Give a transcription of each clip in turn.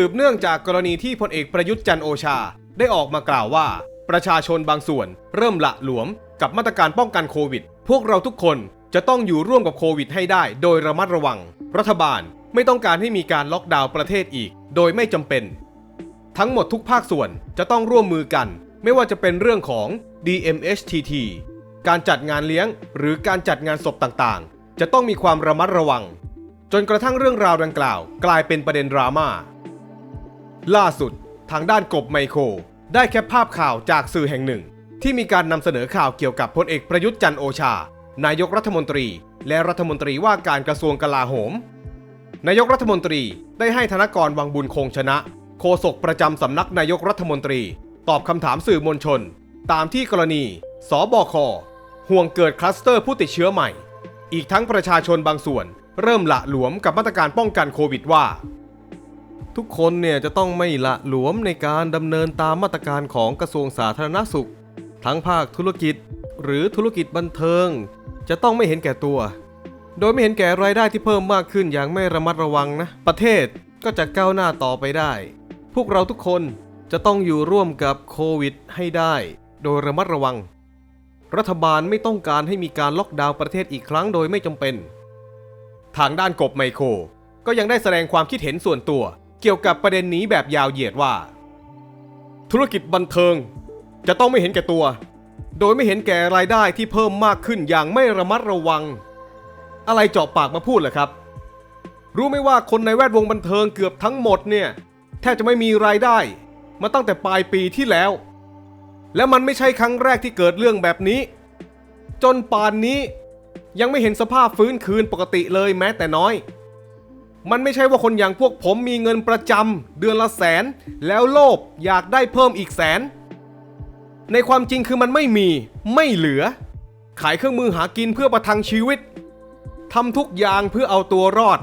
สืบเนื่องจากกรณีที่พลเอกประยุทธ์จันโอชา ได้ออกมากล่าวว่า ประชาชนบางส่วน เริ่มละหลวม กับมาตรการป้องกันโควิด พวกเราทุกคนจะต้องอยู่ร่วมกับโควิดให้ได้ โดยระมัดระวัง รัฐบาลไม่ต้องการให้มีการล็อกดาวน์ประเทศอีก โดยไม่จำเป็น ทั้งหมดทุกภาคส่วนจะต้องร่วมมือกัน ไม่ว่าจะเป็นเรื่องของ DMHTT การจัดงานเลี้ยง หรือการจัดงานศพต่างๆ จะต้องมีความระมัดระวัง จนกระทั่งเรื่องราวดังกล่าว กลายเป็นประเด็นดราม่า ล่าสุดทางด้านกบไมโคร ได้แคปภาพข่าวจากสื่อแห่งหนึ่ง ที่มีการนำเสนอข่าวเกี่ยวกับพลเอกประยุทธ์จันโอชา นายกรัฐมนตรี และรัฐมนตรีว่าการกระทรวงกลาโหม นายกรัฐมนตรีได้ให้ธนกรวังบุญคงชนะ โฆษกประจำสำนักนายกรัฐมนตรี ตอบคำถามสื่อมวลชน ตามที่กรณีสบคห่วงเกิดคลัสเตอร์ผู้ติดเชื้อใหม่ อีกทั้งประชาชนบางส่วน เริ่มละหลวมกับมาตรการป้องกันโควิดว่า ทุกคนเนี่ยจะต้องไม่ละหลวมในการดำเนินตามมาตรการของกระทรวงสาธารณสุข ทั้งภาคธุรกิจ หรือธุรกิจบันเทิง จะต้องไม่เห็นแก่ตัว โดยไม่เห็นแก่รายได้ที่เพิ่มมากขึ้นอย่างไม่ระมัดระวังนะ ประเทศก็จะก้าวหน้าต่อไปได้ พวกเราทุกคนจะต้องอยู่ร่วมกับโควิดให้ได้ โดยระมัดระวัง รัฐบาลไม่ต้องการให้มีการล็อกดาวน์ประเทศอีกครั้งโดยไม่จำเป็น ทางด้านกบไมโครก็ยังได้แสดงความคิดเห็นส่วนตัว เกี่ยวกับประเด็นนี้แบบยาวเหยียดว่า ธุรกิจบันเทิง จะต้องไม่เห็นแก่ตัว โดยไม่เห็นแก่รายได้ที่เพิ่มมากขึ้นอย่างไม่ระมัดระวัง อะไรเจาะปากมาพูดเหรอครับ รู้ไหมว่าคนในแวดวงบันเทิงเกือบทั้งหมดเนี่ยแทบจะไม่มีรายได้ มาตั้งแต่ปลายปีที่แล้ว และมันไม่ใช่ครั้งแรกที่เกิดเรื่องแบบนี้ จนป่านนี้ยังไม่เห็นสภาพฟื้นคืนปกติเลยแม้แต่น้อย มันไม่ใช่ว่าคนอย่างพวกผมมีเงินประจำเดือนละแสน แล้วโลภอยากได้เพิ่มอีกแสน ในความจริงคือมันไม่มีไม่เหลือ ขายเครื่องมือหากินเพื่อประทังชีวิตทำทุกอย่างเพื่อเอาตัวรอด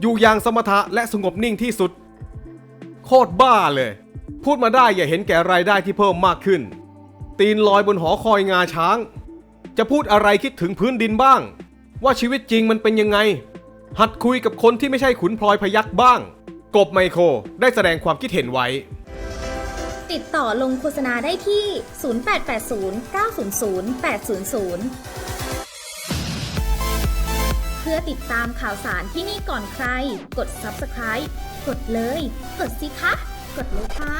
อยู่อย่างสมถะและสงบนิ่งที่สุด โคตรบ้าเลย พูดมาได้อย่าเห็นแก่รายได้ที่เพิ่มมากขึ้น ตีนลอยบนหอคอยงาช้าง จะพูดอะไรคิดถึงพื้นดินบ้าง ว่าชีวิตจริงมันเป็นยังไง หัดคุยกับคนที่ไม่ใช่ขุนพลอยพยักบ้าง กบไมโครได้แสดงความคิดเห็นไว้ ติดต่อลงโฆษณาได้ที่ 0880 900 800 เพื่อติดตามข่าวสารที่นี่ก่อนใคร กด subscribe กดเลย กดสิคะ กดเลยค่ะ